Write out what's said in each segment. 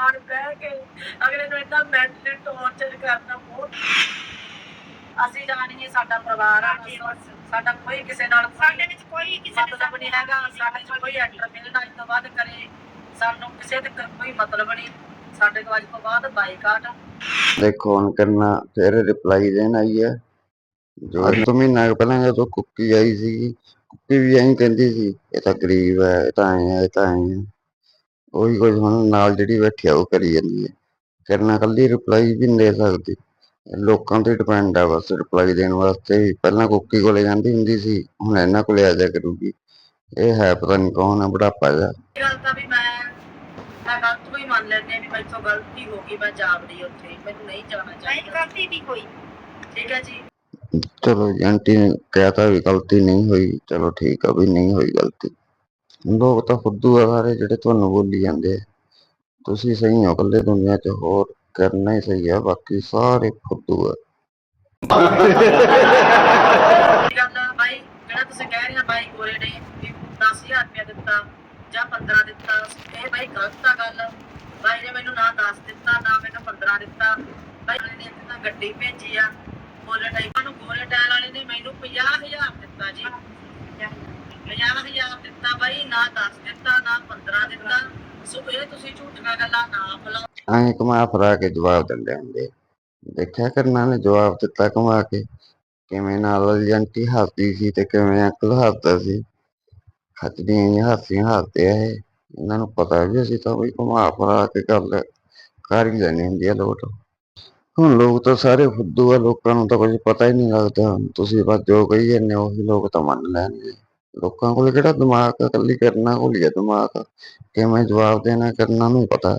ਨਾਲ ਬਹਿ ਕੇ ਅਗਲੇ ਨੂੰ ਇੰਨਾ ਮੈਂਟਲੀ ਟੌਰਚਰ ਕਰਨਾ ਬਹੁਤ ਅਸੀਂ ਜਾਣੀਏ ਸਾਡਾ ਪਰਿਵਾਰ ਆ ਬਸ। ਸਾਡਾ ਕੋਈ ਕਿਸੇ ਨਾਲ ਸਾਡੇ ਵਿੱਚ ਕੋਈ ਕਿਸੇ ਨੇ ਮਤਲਬ ਨਹੀਂ ਹੈਗਾ ਸਾਡੇ ਚ ਕੋਈ ਐਂਟਰਟੇਨਮੈਂਟ ਅੱਜ ਤੋਂ ਬਾਅਦ ਕਰੇ ਸਾਨੂੰ ਕਿਸੇ ਤੇ ਕੋਈ ਮਤਲਬ ਨਹੀਂ। ਸਾਡੇ ਤੋਂ ਅੱਜ ਤੋਂ ਬਾਅਦ ਬਾਈਕਾਟ ਦੇਖੋ ਹੁਣ ਕਰਨਾ ਫਿਰ ਰਿਪਲਾਈ ਦੇਣ ਆਈ ਹੈ ਜੋ ਅੱਜ ਤੋਂ ਮਹੀਨਾ ਪਹਿਲਾਂ ਜਦੋਂ ਕੁੱਕੀ ਆਈ ਸੀ ਕੁੱਕੀ ਵੀ ਐਂ ਕਹਿੰਦੀ ਸੀ ਇਹ ਤਾਂ ਗਰੀਬ ਹੈ ਇਹ ਤਾਂ ਐਂ ਹੈ ਇਹ ਤਾਂ ਐਂ ਹੈ ਉਹੀ ਕੁਝ ਹੁਣ ਨਾਲ ਜਿਹੜੀ ਬੈਠੀ ਆ ਉਹ ਕਰੀ ਜਾਂਦੀ ਹੈ ਕਰਨਾ ਕੱਲੀ ਰਿਪਲਾਈ ਵੀ ਨਹੀਂ ਦੇ ਸਕਦੀ। ਲੋਕਾਂ ਤੇ ਡਿਪੈਂਡ ਆ ਬਸ ਰਿਪਲਾਈ ਦੇਣ ਵਾਸਤੇ। ਪਹਿਲਾਂ ਕੁੱਕੀ ਕੋਲੇ ਜਾਂਦੀ ਹੁੰਦੀ ਸੀ ਹੁਣ ਇਹਨਾਂ ਕੋਲੇ ਆ ਜਾ ਕਰੂਗੀ ਇਹ ਹੈ ਪਤਾ ਨਹੀਂ ਕੌਣ ਆ ਬੁਢਾਪਾ ਜਾ ਇਹ ਗੱਲ ਤਾਂ ਵੀ ਮੈਂ ਮੈਂ ਗਲਤ ਵੀ ਮੰਨ ਲੈਂਦੀ ਹਾਂ ਵੀ ਮੈਥੋਂ ਗਲਤੀ ਹੋ ਗਈ ਮੈਂ ਜਾਵੜੀ ਉੱਥੇ। ਮੈਨੂੰ ਨਹੀਂ ਜਾਣਾ ਨਹੀਂ ਚਾਹੀਦਾ ਗਲਤੀ ਨਹੀਂ ਕੋਈ ਠੀਕ ਹੈ ਜੀ। ਚਲੋ ਜੀ, ਆਂਟੀ ਨੇ ਕਹਿਤਾ ਵੀ ਗਲਤੀ ਨਹੀਂ ਹੋਈ। ਚਲੋ ਠੀਕ ਆ ਵੀ ਨਹੀਂ ਹੋਈ ਗਲਤੀ। ਲੋਕ ਤਾਂ ਫੁੱਦੂ ਆ ਸਾਰੇ ਜਿਹੜੇ ਤੁਹਾਨੂੰ ਬੋਲੀ ਜਾਂਦੇ ਆ। ਤੁਸੀਂ ਸਹੀ ਹੋ ਇਕੱਲੇ ਦੁਨੀਆ 'ਚ, ਹੋਰ ਕਰਨਾ ਹੀ ਸਹੀ ਆ, ਬਾਕੀ ਸਾਰੇ ਫੁੱਦੂ ਆ। ਬਾਈ, ਜਿਹੜਾ ਤੁਸੀਂ ਕਹਿ ਰਹੇ ਹੋ ਬਾਈ ਗੋਰੇ ਨੇ 10000 ਰੁਪਇਆ ਦਿੱਤਾ ਜਾਂ 15 ਦਿੱਤਾ, ਇਹ ਬਾਈ ਗਲਤ ਆ ਗੱਲ। ਬਾਈ ਨੇ ਮੈਨੂੰ ਨਾ 10 ਦਿੱਤਾ, ਨਾ ਮੈਨੂੰ 15 ਦਿੱਤਾ। ਬਾਈ ਨੇ ਇੱਕ ਤਾਂ ਗੱਡੀ ਭੇਜੀ ਆ ਗੋਲੇ ਟਾਈਪਾਂ ਨੂੰ ਗੋਲੇ ਟਾਇਲ ਵਾਲੇ ਨੇ ਮੈਨੂੰ 50000 ਦਿੱਤਾ ਜੀ। 50000 ਦਿੱਤਾ ਬਾਈ, ਨਾ 10 ਦਿੱਤਾ, ਨਾ 15 ਦਿੱਤਾ। ਸੋ ਇਹ ਤੁਸੀਂ ਝੂਠੀਆਂ ਗੱਲਾਂ ਨਾ ਫੈਲਾਓ। ਐਂ ਕਮਾ ਫਰਾ ਕੇ ਜਵਾਬ ਦਿੰਦੇ ਹੁੰਦੇ। ਦੇਖਿਆ ਕਰਨਾ ਨੇ ਜਵਾਬ ਦਿੱਤਾ ਕਮਾ ਕੇ। ਕਿਵੇਂ ਨਾਲ ਵਾਲੀ ਹੱਸਦੀ ਸੀ ਤੇ ਕਿਵੇਂ ਅੰਕਲ ਹੱਸਦਾ ਸੀ। ਖੱਜਦੀਆਂ ਜਿਹੀਆਂ ਹਾਸੀਆਂ ਹੱਸਦੇ ਆ ਇਹ। ਇਹਨਾਂ ਨੂੰ ਪਤਾ ਵੀ ਅਸੀਂ ਤਾਂ ਕੋਈ ਘੁਮਾ ਫਰਾ ਕੇ ਗੱਲ ਕਰ ਹੀ ਲੈਣੀ ਹੁੰਦੀ ਆ ਲੋਟ। ਹੁਣ ਲੋਕ ਤਾਂ ਸਾਰੇ ਫੁੱਦੂ ਆ, ਲੋਕਾਂ ਨੂੰ ਤਾਂ ਕੁਝ ਪਤਾ ਹੀ ਨਹੀਂ ਲੱਗਦਾ। ਤੁਸੀਂ ਬਸ ਜੋ ਕਹੀ ਜਾਂਦੇ ਹੋ, ਉਹੀ ਲੋਕ ਤਾਂ ਮੰਨ ਲੈਣਗੇ। ਲੋਕਾਂ ਕੋਲ ਕਿਹੜਾ ਦਿਮਾਗ ਆ? ਇਕੱਲੀ ਕਰਨਾ ਕੋਲ ਹੀ ਦਿਮਾਗ। ਕਿਵੇਂ ਜਵਾਬ ਦੇਣਾ ਕਰਨਾ ਨੂੰ ਪਤਾ।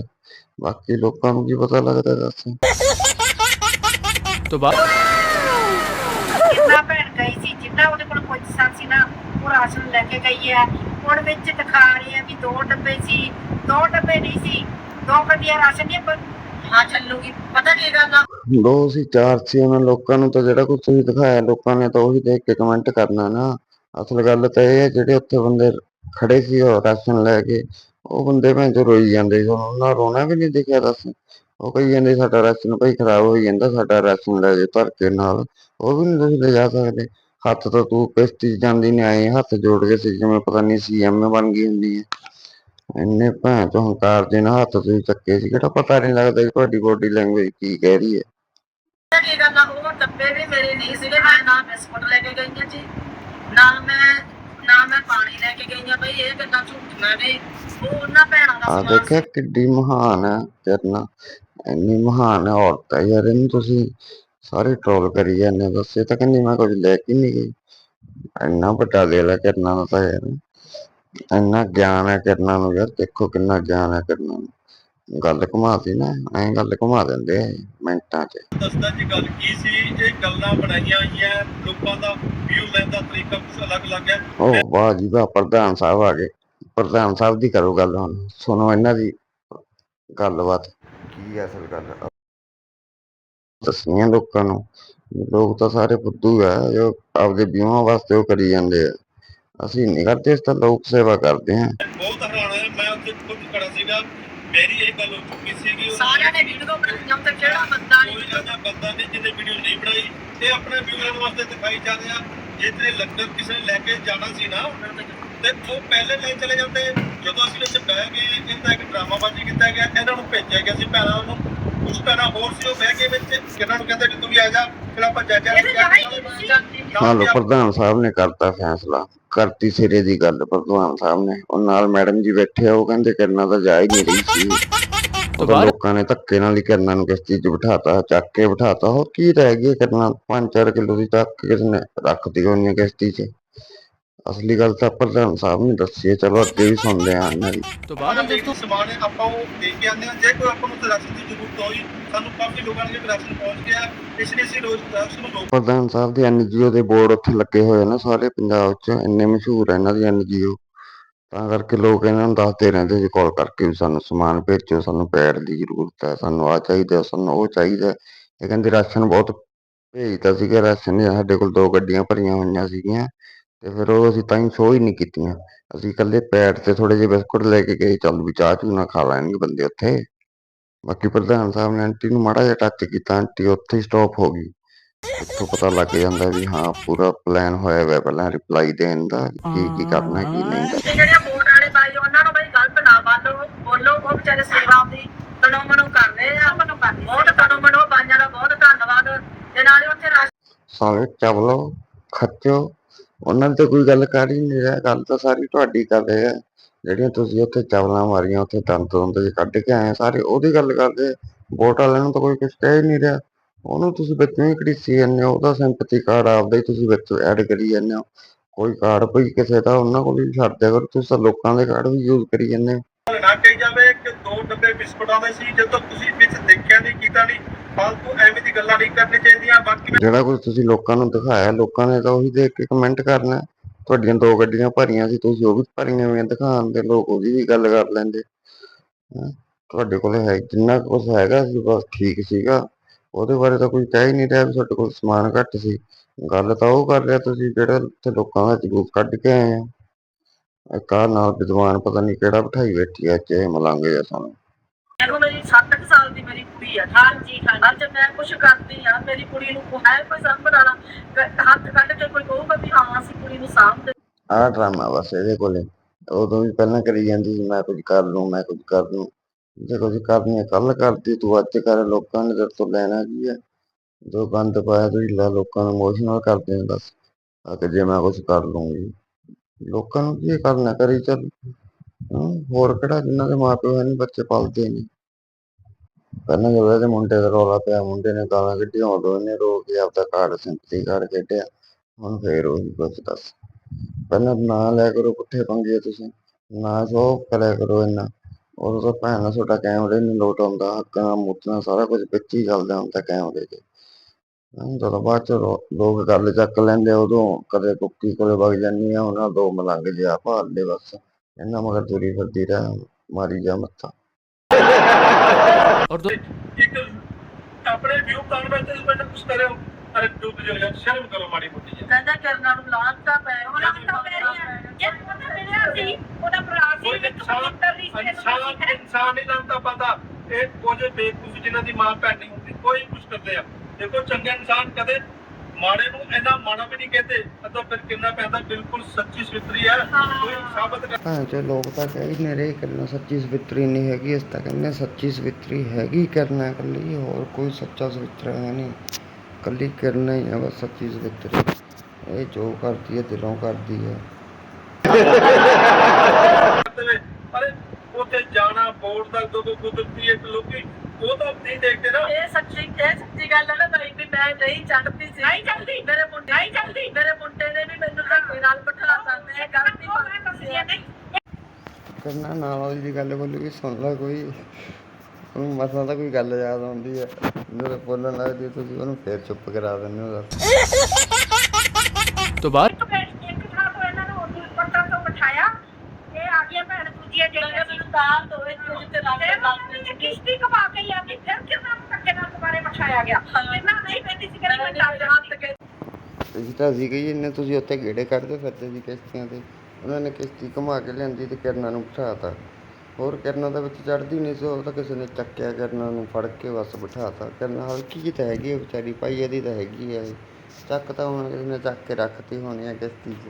ਬਾਕੀ ਲੋਕਾਂ ਨੂੰ ਕੀ ਪਤਾ ਲੱਗਦਾ ਦੱਸ। ਤੋਂ ਬਾਅਦ ਜਿੰਨਾ ਭੈਣ ਗਈ ਸੀ ਜਿੰਨਾ ਉਹਦੇ ਕੋਲ ਕੁਝ ਸਾਂ ਸੀ ਨਾ ਉਹ ਰਾਸ਼ਨ ਲੈ ਕੇ ਗਈ ਹੈ ਹੁਣ ਵਿੱਚ ਦਿਖਾ ਰਹੇ ਆ ਵੀ ਦੋ ਡੱਬੇ ਸੀ। ਦੋ ਡੱਬੇ ਨਹੀਂ ਸੀ ਦੋ ਗੱਡੀਆਂ ਰਾਸ਼ਨ ਦੀਆਂ ਪਰ ਹਾਂ ਚੱਲੂਗੀ। ਪਤਾ ਕੀ ਗੱਲ ਆ? ਦੋ ਸੀ ਚਾਰ ਸੀ ਉਹਨਾਂ ਲੋਕਾਂ ਨੂੰ ਤਾਂ ਜਿਹੜਾ ਕੁਝ ਤੁਸੀਂ ਦਿਖਾਇਆ ਲੋਕਾਂ ਨੇ ਤਾਂ ਉਹੀ ਦੇਖ ਕੇ ਕਮੈਂਟ ਕਰਨਾ ਨਾ। ਅਸਲ ਗੱਲ ਤਾਂ ਇਹ ਹੈ, ਜਿਹੜੇ ਉੱਥੇ ਬੰਦੇ ਖੜੇ ਸੀ, ਉਹ ਰਾਸ਼ਨ ਲੈ ਕੇ, ਉਹ ਬੰਦੇ ਭੈਣ ਚੋ ਰੋਈ ਜਾਂਦੇ ਸੀ। ਉਹਨਾਂ ਰੋਣਾ ਵੀ ਨਹੀਂ ਦਿਖਿਆ ਦੱਸ ਉਹ ਕਹੀ ਜਾਂਦੇ, ਸਾਡਾ ਰਾਸ਼ਨ ਭਾਈ ਖਰਾਬ ਹੋਈ ਜਾਂਦਾ, ਸਾਡਾ ਰਾਸ਼ਨ ਲੈ ਜੇ ਭਰ ਕੇ ਨਾਲ। ਉਹ ਵੀ ਨਹੀਂ ਤੁਸੀਂ ਲਿਜਾ ਸਕਦੇ। ਹੱਥ ਤਾਂ ਤੂੰ ਕਿਸ਼ਤੀ ਜਾਂਦੀ ਨੇ ਆਏ ਹੱਥ ਜੋੜ ਕੇ ਸੀ, ਜਿਵੇਂ ਪਤਾ ਨਹੀਂ ਸੀ ਐਮ ਬਣ ਗਈ ਹੁੰਦੀ ਹੈ। ਇੰਨੇ ਭੈਣ ਚੋ ਹੰਕਾਰ ਦੇ ਨਾਲ ਹੱਥ ਤੁਸੀਂ ਚੱਕੇ ਸੀ, ਕਿਹੜਾ ਪਤਾ ਨਹੀਂ ਲੱਗਦਾ ਕਿ ਤੁਹਾਡੀ ਬੋਡੀ ਲੈਂਗੁਏਜ ਕੀ ਕਹਿ ਰਹੀ ਹੈ। ਕੀ ਗੱਲ ਉਹ ਡੱਬੇ ਵੀ ਮੇਰੇ ਨਹੀਂ ਸੀਗੇ, ਮੈਂ ਨਾ ਬਿਸਕੁਟ ਲੈ ਕੇ ਗਈ ਹਾਂ ਜੀ। ਨਾ ਮੈਂ ਨਾ ਮੈਂ ਪਾਣੀ ਲੈ ਕੇ ਗਈ ਹਾਂ ਬਈ ਇਹ ਗੱਲਾਂ ਝੂਠੀਆਂ ਨੇ ਉਹ ਉਹਨਾਂ ਭੈਣਾਂ ਦਾ ਆ ਸਮਾਨ ਦੇਖਿਆ ਕਿੱਡੀ ਮਹਾਨ ਹੈ ਕਰਨਾ ਇੰਨੀ ਮਹਾਨ ਹੈ ਔਰਤ ਹੈ ਯਾਰ ਇਹਨੂੰ ਤੁਸੀਂ ਸਾਰੇ ਟ੍ਰੋਲ ਕਰੀ ਜਾਂਦੇ ਹੋ। ਦੱਸੇ ਤਾਂ ਕਹਿੰਦੀ ਮੈਂ ਕੁਝ ਲੈ ਕੇ ਨਹੀਂ ਗਈ। ਇੰਨਾ ਵੱਡਾ ਦਿਲ ਹੈ ਕਰਨਾ ਦਾ ਤਾਂ ਯਾਰ। ਇੰਨਾ ਗਿਆਨ ਹੈ ਕਰਨਾ ਨੂੰ ਯਾਰ ਦੇਖੋ ਕਿੰਨਾ ਗਿਆਨ ਹੈ ਕਰਨਾ ਨੂੰ। ਗੱਲ ਘੁਮਾਤੀ ਨਾ ਐਂ ਗੱਲ ਘੁਮਾ ਦਿੰਦੇ ਆ ਇਹ ਮਿੰਟਾਂ 'ਚ। ਦੱਸਦਾ ਜੀ ਗੱਲ ਕੀ ਸੀ? ਇਹ ਗੱਲਾਂ ਬਣਾਈਆਂ ਹੋਈਆਂ ਲੋਕਾਂ ਅਲੱਗ-ਅਲੱਗ ਹੈ ਉਹ ਵਾਹ ਜੀ ਵਾਹ ਪ੍ਰਧਾਨ ਸਾਹਿਬ ਆ ਗਏ। ਪ੍ਰਧਾਨ ਸਾਹਿਬ ਦੀ ਕਰੋ ਗੱਲ ਹੁਣ। ਸੁਣੋ ਇਹਨਾਂ ਦੀ ਗੱਲਬਾਤ। ਕੀ ਹੈ ਅਸਲ ਗੱਲ? ਦੱਸਣੀਆਂ ਲੋਕਾਂ ਨੂੰ। ਲੋਕ ਤਾਂ ਸਾਰੇ ਫੁੱਦੂ ਆ ਜੋ ਆਪਦੇ ਵਿਊਆਂ ਵਾਸਤੇ ਉਹ ਕਰੀ ਜਾਂਦੇ ਆ। ਅਸੀਂ ਨਹੀਂ ਕਰਦੇ ਇਸ ਤਾਂ ਲੋਕ ਸੇਵਾ ਕਰਦੇ ਆ। ਬਹੁਤ ਹੈਰਾਨ ਹੈ ਮੈਂ ਉੱਥੇ ਖੁਦ ਖੜਾ ਸੀਗਾ। ਮੇਰੀ ਇਹ ਗੱਲ ਹੋ ਚੁੱਕੀ ਸੀਗੀ। ਉਹਨਾਂ ਸਾਰਿਆਂ ਨੇ ਵੀਡੀਓ ਬਣਾਈਆਂ ਤੇ ਕਿਹੜਾ ਬੰਦਾ ਕੋਈ ਨਹੀਂ ਜਿਹਾ ਬੰਦਾ ਨਹੀਂ ਜਿਹਨੇ ਵੀਡੀਓ ਨਹੀਂ ਬਣਾਈ ਇਹ ਆਪਣੇ ਵਿਊ ਲੈਣ ਵਾਸਤੇ ਦਿਖਾਈ ਜਾ ਰਿਹਾ। ਜੇ ਤੇਰੇ ਲੰਗਰ ਕਿਸੇ ਨੇ ਲੈ ਕੇ ਜਾਣਾ ਸੀ ਨਾ ਤੇ ਉਹ ਪਹਿਲੇ ਲੈ ਚਲੇ ਜਾਂਦੇ। ਜਦੋਂ ਅਸੀਂ ਵਿੱਚ ਬਹਿ ਗਏ ਇਹਦਾ ਇੱਕ ਡਰਾਮਾਬਾਜ਼ੀ ਕੀਤਾ ਗਿਆ। ਇਹਨਾਂ ਨੂੰ ਭੇਜਿਆ ਗਿਆ ਸੀ ਭੈਣਾਂ ਨੂੰ। ਕੁਝ ਭੈਣਾਂ ਹੋਰ ਸੀ ਉਹ ਬਹਿ ਕੇ ਵਿੱਚ ਇਹਨਾਂ ਨੂੰ ਕਹਿੰਦੇ ਕਿ ਤੂੰ ਵੀ ਆ ਜਾ ਫਿਰ ਆਪਾਂ ਜਾ ਜਾ ਇਹਨੇ ਜਾਣਾ ਹੀ ਨਹੀਂ ਸੀ। ਹਾਂ ਲੋ ਪ੍ਰਧਾਨ ਸਾਹਿਬ ਨੇ ਕਰਤਾ ਫੈਸਲਾ। ਕਰਤੀ ਸਿਰੇ ਦੀ ਗੱਲ ਪ੍ਰਧਾਨ ਸਾਹਿਬ ਨੇ। ਉਹ ਨਾਲ ਮੈਡਮ ਜੀ ਬੈਠੇ ਆ ਉਹ ਕਹਿੰਦੇ ਕਰਨਾ ਤਾਂ ਜਾ ਹੀ ਨਹੀਂ ਰਹੀ ਸੀ। ਤੋਂ ਬਾਅਦ? ਲੋਕਾਂ ਨੇ ਧੱਕੇ ਨਾਲ ਹੀ ਕਰਨਾ ਨੂੰ ਕਿਸ਼ਤੀ 'ਚ ਬਿਠਾਤਾ ਚੱਕ ਕੇ ਬਿਠਾਤਾ ਹੋਰ ਕੀ ਰਹਿ ਗਿਆ ਕਰਨਾ? 5-4 ਕਿਲੋ ਦੀ ਚੱਕ ਕੇ ਕਿਸ ਨੇ ਰੱਖਤੀ ਹੋਣੀ ਹੈ ਕਿਸ਼ਤੀ 'ਚ। ਅਸਲੀ ਗੱਲ ਤਾਂ ਪ੍ਰਧਾਨ ਸਾਹਿਬ ਨੇ ਦੱਸੀ ਹੈ ਚਲੋ ਅੱਗੇ ਵੀ ਸੁਣਦੇ ਆ ਇਹਨਾਂ ਦੀ। ਤੋਂ ਬਾਅਦ? ਵਿੱਚ ਸਮਾਨ ਹੈ, ਆਪਾਂ ਉਹ ਦੇ ਕੇ ਆਉਂਦੇ ਹਾਂ ਜੇ ਕੋਈ ਆਪਾਂ ਨੂੰ ਉੱਥੇ ਰਾਸ਼ਨ ਦੀ ਜ਼ਰੂਰਤ ਹੋਈ ਸਾਨੂੰ ਕਾਫੀ ਲੋਕਾਂ ਨੇ ਰਾਸ਼ਨ ਪਹੁੰਚ ਗਿਆ ਇਸ ਲਈ ਅਸੀਂ ਰੋਜ਼ ਰਾਸ਼ਨ ਨੂੰ ਰੋਕ ਪ੍ਰਧਾਨ ਸਾਹਿਬ ਦੇ ਐਨਜੀਓ ਦੇ ਬੋਰਡ ਉੱਥੇ ਲੱਗੇ ਹੋਏ ਨਾ ਸਾਰੇ ਪੰਜਾਬ 'ਚ ਇੰਨੇ ਮਸ਼ਹੂਰ ਆ ਇਹਨਾਂ ਦੀ ਐਨਜੀਓ ਤਾਂ ਕਰਕੇ ਲੋਕ ਇਹਨਾਂ ਨੂੰ ਦੱਸਦੇ ਰਹਿੰਦੇ ਸੀ ਕਾਲ ਕਰਕੇ ਵੀ ਸਾਨੂੰ ਸਮਾਨ ਭੇਜੋ, ਸਾਨੂੰ ਪੈਡ ਦੀ ਜ਼ਰੂਰਤ ਹੈ, ਸਾਨੂੰ ਆ ਚਾਹੀਦਾ, ਸਾਨੂੰ ਉਹ ਚਾਹੀਦਾ ਇਹ ਕਹਿੰਦੇ ਰਾਸ਼ਨ ਬਹੁਤ ਭੇਜਦਾ ਸੀਗਾ, ਰਾਸ਼ਨ ਸਾਡੇ ਕੋਲ ਦੋ ਗੱਡੀਆਂ ਭਰੀਆਂ ਹੋਈਆਂ ਸੀਗੀਆਂ ਤੇ ਫਿਰ ਉਹ ਅਸੀਂ ਤਾਂ ਹੀ ਸ਼ੋਅ ਹੀ ਨਹੀਂ ਕੀਤੀਆਂ। ਅਸੀਂ ਇਕੱਲੇ ਪੈਡ ਤੇ ਥੋੜੇ ਜਿਹੇ ਬਿਸਕੁਟ ਲੈ ਕੇ ਗਏ, ਚੱਲ ਵੀ ਚਾਹ ਚੂਹ ਨਾ ਖਾ ਲੈਣਗੇ ਬੰਦੇ ਉੱਥੇ। ਬਾਕੀ ਪ੍ਰਧਾਨ ਸਾਹਿਬ ਨੇ ਆਂਟੀ ਨੂੰ ਮਾੜਾ ਜਿਹਾ ਟੱਚ ਕੀਤਾ, ਆਂਟੀ ਉੱਥੇ ਹੀ ਸਟਾਪ ਹੋ ਗਈ। ਇੱਥੋਂ ਪਤਾ ਲੱਗ ਜਾਂਦਾ ਵੀ ਹਾਂ ਪੂਰਾ ਪਲਾਨ ਹੋਇਆ ਹੋਇਆ ਪਹਿਲਾਂ ਰਿਪਲਾਈ ਦੇਣ ਦਾ ਕੀ ਕੀ ਕਰਨਾ ਕੀ ਨਹੀਂ ਕਰਨਾ। ਤੇ ਜਿਹੜੇ ਵੋਟ ਵਾਲੇ ਬਾਈ ਉਹਨਾਂ ਨੂੰ ਬਈ ਗਲਤ ਨਾ ਬੋਲੋ ਬੋਲੋ ਉਹ ਵਿਚਾਰੇ ਸੇਵਾ ਆਪਦੀ ਤਨੋ ਮਨੋ ਕਰ ਰਹੇ ਆ। ਮਨੋਂ ਕਰਦੀ ਬਹੁਤ ਤਨੋ ਮਨੋ ਬਾਈਆਂ ਦਾ ਬਹੁਤ ਧੰਨਵਾਦ। ਤੇ ਨਾਲੇ ਉੱਥੇ ਸਾਰੇ ਚਵਲੋ ਖੱਚੋ ਉਹਨਾਂ ਨੇ ਤਾਂ ਕੋਈ ਗੱਲ ਕਰ ਹੀ ਨਹੀਂ ਰਿਹਾ। ਗੱਲ ਤਾਂ ਸਾਰੀ ਤੁਹਾਡੀ ਕਰ ਰਹੇ ਆ। ਜਿਹੜੀਆਂ ਤੁਸੀਂ ਉੱਥੇ ਚਵਲਾਂ ਮਾਰੀਆਂ ਉੱਥੇ ਦੰਦ ਦੁੰਦ ਕੱਢ ਕੇ ਆਏ ਸਾਰੇ ਉਹਦੀ ਗੱਲ ਕਰਦੇ ਆ। ਵੋਟ ਵਾਲਿਆਂ ਨੂੰ ਤਾਂ ਕੋਈ ਕੁਝ ਕਹਿ ਹੀ ਨਹੀਂ ਰਿਹਾ। ਉਹਨੂੰ ਤੁਸੀਂ ਵਿੱਚੋਂ ਹੀ ਘੜੀਸੀ ਜਾਂਦੇ ਹੋ ਉਹਦਾ ਸਿੰਪਥੀ ਕਾਰਡ ਆਪਦਾ ਹੀ ਤੁਸੀਂ ਵਿੱਚ ਐਡ ਕਰੀ ਜਾਂਦੇ ਹੋ ਕੋਈ ਕਾਰਡ ਕੋਈ ਕਿਸੇ ਦਾ ਉਹਨਾਂ ਕੋਲ ਹੀ ਛੱਡ ਦਿਆ ਕਰੋ ਤੁਸੀਂ ਤਾਂ ਲੋਕਾਂ ਦੇ ਕਾਰਡ ਵੀ ਯੂਜ਼ ਕਰੀ ਜਾਂਦੇ ਹੋ ਨਾ ਕਹੀ ਜਾਵੇ ਕਿ ਦੋ ਡੱਬੇ ਬਿਸਕੁਟਾਂ ਦੇ ਸੀ ਜਦੋਂ ਤੁਸੀਂ ਵਿੱਚ ਦੇਖਿਆ ਨਹੀਂ ਕੀਤਾ ਨਹੀਂ ਫालतू ਐਵੇਂ ਦੀ ਗੱਲਾਂ ਨਹੀਂ ਕਰਨੀ ਚਾਹੀਦੀਆਂ ਬਾਕੀ ਜਿਹੜਾ ਕੁਝ ਤੁਸੀਂ ਲੋਕਾਂ ਨੂੰ ਦਿਖਾਇਆ ਲੋਕਾਂ ਨੇ ਤਾਂ ਉਹੀ ਦੇਖ ਕੇ ਕਮੈਂਟ ਕਰਨਾ। ਤੁਹਾਡੀਆਂ ਦੋ ਗੱਡੀਆਂ ਭਰੀਆਂ ਸੀ ਤੁਸੀਂ ਉਹ ਵੀ ਭਰੀਆਂ ਹੋਈਆਂ ਦਿਖਾਉਣ ਦੇ ਲੋਕ ਉਹਦੀ ਵੀ ਗੱਲ ਕਰ ਲੈਂਦੇ। ਤੁਹਾਡੇ ਕੋਲ ਹੈ ਜਿੰਨਾ ਕੁਝ ਹੈਗਾ ਸੀ ਬਸ ਠੀਕ ਸੀਗਾ ਉਹਦੇ ਬਾਰੇ ਤਾਂ ਕੋਈ ਕਹਿ ਹੀ ਨਹੀਂ ਰਿਹਾ ਵੀ ਤੁਹਾਡੇ ਕੋਲ ਸਮਾਨ ਘੱਟ ਸੀ। ਗੱਲ ਤਾਂ ਉਹ ਕਰ ਰਿਹਾ ਤੁਸੀਂ ਜਿਹੜਾ ਉੱਥੇ ਲੋਕਾਂ ਦਾ ਜਲੂਸ ਕੱਢ ਕੇ ਆਏ ਆ। ਆਹ ਨਾਲ ਵਿਦਵਾਨ ਪਤਾ ਨਹੀਂ ਕਿਹੜਾ ਬਿਠਾਈ ਬੈਠੀ ਐ ਚ ਮਲਾਂਗੇ ਆ ਸਾਨੂੰ ਦੇਖੋ ਮੇਰੀ 7 ਸਾਲ ਦੀ ਮੇਰੀ ਕੁੜੀ ਆ ਹਾਂਜੀ ਅੱਜ ਮੈਂ ਕੁਝ ਕਰਦੀ ਆ ਮੇਰੀ ਕੁੜੀ ਨੂੰ ਕੋਈ ਹੈ ਕੋਈ ਸਾਂਭਣ ਵਾਲਾ ਕ- ਹੱਥ ਕੱਢ ਕੇ ਕੋਈ ਕਹੂਗਾ ਵੀ ਹਾਂ ਅਸੀਂ ਕੁੜੀ ਨੂੰ ਸਾਂਭਦੇ ਆਹ ਡਰਾਮਾ ਬਸ ਇਹਦੇ ਕੋਲੇ। ਉਦੋਂ ਵੀ ਪਹਿਲਾਂ ਕਰੀ ਜਾਂਦੀ ਸੀ ਮੈਂ ਕੁਝ ਕਰ ਲੂੰ ਮੈਂ ਕੁਝ ਕਰ ਲੂੰ। ਜੇ ਕੁਝ ਕਰਨੀ ਕੱਲ ਕਰਦੀ ਤੂੰ ਅੱਜ ਕਰ ਲੋਕਾਂ ਨੇ ਤੇਰੇ ਤੋਂ ਲੈਣਾ ਕੀ ਹੈ ਜੋ ਗੰਦ ਪਾਇਆ ਤੁਸੀਂ ਲੈ ਲੋਕਾਂ ਨੂੰ ਇਮੋਸ਼ਨਲ ਕਰਦੇ ਨੇ ਬਸ। ਆ ਕਿ ਜੇ ਮੈਂ ਕੁਝ ਕਰ ਲੂੰਗੀ ਲੋਕਾਂ ਨੂੰ ਕੀ ਕਰਨਾ ਕਰੀ ਚੱਲ। ਹਾਂ, ਹੋਰ ਕਿਹੜਾ ਜਿਨ੍ਹਾਂ ਦੇ ਮਾਪੇ ਹੈ ਨਹੀਂ ਬੱਚੇ ਪਲਦੇ ਨੇ। ਪਹਿਲਾਂ ਜਦੋਂ ਇਹਦੇ ਮੁੰਡੇ ਦਾ ਰੌਲਾ ਪਿਆ ਮੁੰਡੇ ਨੇ ਗਾਲਾਂ ਕੱਢੀਆਂ ਉਦੋਂ ਇਹਨੇ ਰੋ ਕੇ ਆਪਦਾ ਕਾਰਡ ਸਿੰਪਤੀ ਕਾਰਡ ਕੱਢਿਆ ਹੁਣ ਫੇਰ ਉਹੀ ਕੁਛ ਦੱਸ। ਪਹਿਲਾਂ ਨਾ ਲੈ ਕਰੋ ਪੁੱਠੇ ਪੰਗੇ ਤੁਸੀਂ ਨਾ ਸੋ ਕਰਿਆ ਕਰੋ ਇੰਨਾ। ਉਦੋਂ ਤਾਂ ਭੈਣ ਨਾਲ ਤੁਹਾਡਾ ਕੈਮਰੇ ਨਹੀਂ ਲੋਟ ਆਉਂਦਾ ਹੱਕਾਂ ਮੁੱਤਨਾ ਸਾਰਾ ਕੁਝ ਵਿੱਚ ਹੀ ਚੱਲਦਾ ਹੁੰਦਾ ਕੈਮਰੇ 'ਚ ਹਾਂ, ਜਦੋਂ ਬਾਅਦ ਚ ਲੋ- ਲੋਕ ਗੱਲ ਚੱਕ ਲੈਂਦੇ ਆ, ਉਦੋਂ ਕਦੇ ਕੁੱਕੀ ਕੋਲੇ ਵਗ ਜਾਂਦੀ ਆ ਉਹਨਾਂ ਦੋ ਮਲੰਗ ਜਿਹਾ ਭਾਲਦੇ ਬਸ ਇਹਨਾਂ ਮਗਰ ਤੁਰੀ ਫਿਰਦੀ ਰਹਿ ਮਾਰੀ ਜਾ ਮੱਥਾ और दो ਇੱਕ ਆਪਣੇ ਵਿਊ ਪਾਉਣ ਵਾਸਤੇ ਤੁਸੀਂ ਪਹਿਲਾਂ ਕੁਝ ਕਰਿਓ ਅਰੇ ਡੁੱਬ ਜਾਓ ਯਾਰ ਸ਼ਰਮ ਕਰੋ ਮਾੜੀ ਮੋਟੀ ਜੀ ਕਹਿੰਦਾ ਕਰਨਾ ਨੂੰ ਲਾਂਤਾ ਪੈ ਉਹਨਾਂ ਨੂੰ ਤਾਂ ਮੇਰੀਆਂ ਜੇ ਪਤਾ ਮਿਲਿਆ ਸੀ ਉਹਦਾ ਭਰਾ ਸੀ ਕੋਈ ਇਨਸਾਨ ਇਨਸਾਨ ਨਹੀਂ ਪਤਾ ਇਹ ਕੁਝ ਬੇਕੂਫ ਜਿਨ੍ਹਾਂ ਦੀ ਮਾਂ ਭੈਣ ਨਹੀਂ ਹੁੰਦੀ ਕੋਈ ਕੁਝ ਕਰਦੇ ਆ। ਦੇਖੋ ਚੰਗੇ ਇਨਸਾਨ ਕਦੇ ਮਾੜੇ ਨੂੰ ਇੰਨਾ ਮਾੜਾ ਵੀ ਨਹੀਂ ਕਹਿੰਦੇ। ਅਦੋਂ ਫਿਰ ਕਿੰਨਾ ਪੈਂਦਾ ਬਿਲਕੁਲ ਸੱਚੀ ਸਵਿਤਰੀ ਹੈ। ਕੋਈ ਸਾਬਤ ਕਰ ਹਾਂ ਜੇ ਲੋਕ ਤਾਂ ਕਹਿ ਹੀ ਨਹੀਂ ਰਹੇ ਕਰਨਾ ਸੱਚੀ ਸਵਿਤਰੀ ਨਹੀਂ ਹੈਗੀ। ਇਸ ਤਾਂ ਕਹਿੰਦੇ ਸੱਚੀ ਸਵਿਤਰੀ ਹੈਗੀ ਕਰਨਾ ਇਕੱਲੀ ਹੋਰ ਕੋਈ ਸੱਚਾ ਸਵਿਤਰ ਹੈ ਨਹੀਂ। ਇਕੱਲੀ ਕਰਨਾ ਹੀ ਆ ਬਸ ਸੱਚੀ ਸਵਿਤਰੀ ਇਹ ਜੋ ਕਰਦੀ ਹੈ ਦਿਲੋਂ ਕਰਦੀ ਹੈ ਅਰੇ ਉੱਥੇ ਜਾਣਾ ਬੋਰਡ ਦਾ ਦੋ ਦੋ ਕੁਦਰਤੀ ਇੱਕ ਲੋਕੀ ਉਹ ਤਾਂ ਨਹੀਂ ਦੇਖਦੇ ਨਾ ਇਹ ਸੱਚੀ ਇਹ ਸੱਚੀ ਗੱਲ ਹੈ ਨਾ ਬਾਈ ਵੀ ਮੈਂ ਨਹੀਂ ਚੜਦੀ ਸੀ। ਨਹੀਂ ਚੜ੍ਹਦੀ। ਮੇਰੇ ਮੁੰਡੇ ਨਹੀਂ ਚੜਦੀ ਮੇਰੇ ਮੁੰਡੇ ਨੇ ਵੀ ਮੈਨੂੰ ਧੱਕੇ ਨਾਲ ਬਿਠਾਤਾ ਮੈਂ ਗਲਤੀ ਉਹ ਮੈਂ ਦੱਸਦੀ ਆ ਨਹੀਂ। ਕਰਨਾ ਨਾਲ ਵਾਲੀ ਦੀ ਗੱਲ ਬੋਲੀ ਵੀ ਸੁਣ ਲਾ ਕੋਈ। ਉਹਨੂੰ ਮਸਾਂ ਤਾਂ ਕੋਈ ਗੱਲ ਯਾਦ ਆਉਂਦੀ ਹੈ ਜਦੋਂ ਬੋਲਣ ਲੱਗਦੀ ਤੁਸੀਂ ਉਹਨੂੰ ਫੇਰ ਚੁੱਪ ਕਰਾ ਦਿੰਦੇ ਹੋ ਦੁਬਾਰਾ ਇੱਕ ਥਾਂ ਤੋਂ ਇਹਨਾਂ ਫਿਰ ਤੁਸੀਂ ਉੱਥੇ ਗੇੜੇ ਕੱਢਦੇ ਫਿਰਦੇ ਸੀ ਕਿਸ਼ਤੀਆਂ ਤੇ। ਉਹਨਾਂ ਨੇ ਕਿਸ਼ਤੀ ਘੁਮਾ ਕੇ ਲਿਆਂਦੀ ਤੇ ਕਿਰਨਾਂ ਨੂੰ ਬਿਠਾਤਾ। ਹੋਰ ਕਿਰਨਾਂ ਦੇ ਵਿੱਚ ਚੜਦੀ ਨਹੀਂ ਸੀ, ਉਹ ਤਾਂ ਕਿਸੇ ਨੇ ਚੱਕਿਆ ਕਿਰਨਾਂ ਨੂੰ, ਫੜ ਕੇ ਬਸ ਬਿਠਾਤਾ ਕਿਰਨਾਂ ਹਲਕੀ ਜਿਹੀ ਤਾਂ ਹੈਗੀ ਆ ਵਿਚਾਰੀ, ਭਾਈ ਇਹਦੀ ਤਾਂ ਹੈਗੀ ਆ ਇਹ। ਚੱਕ ਤਾਂ ਹੁਣ ਕਿਸੇ ਨੇ ਚੱਕ ਕੇ ਰੱਖਤੀ ਹੋਣੀ ਆ ਕਿਸ਼ਤੀ 'ਚ।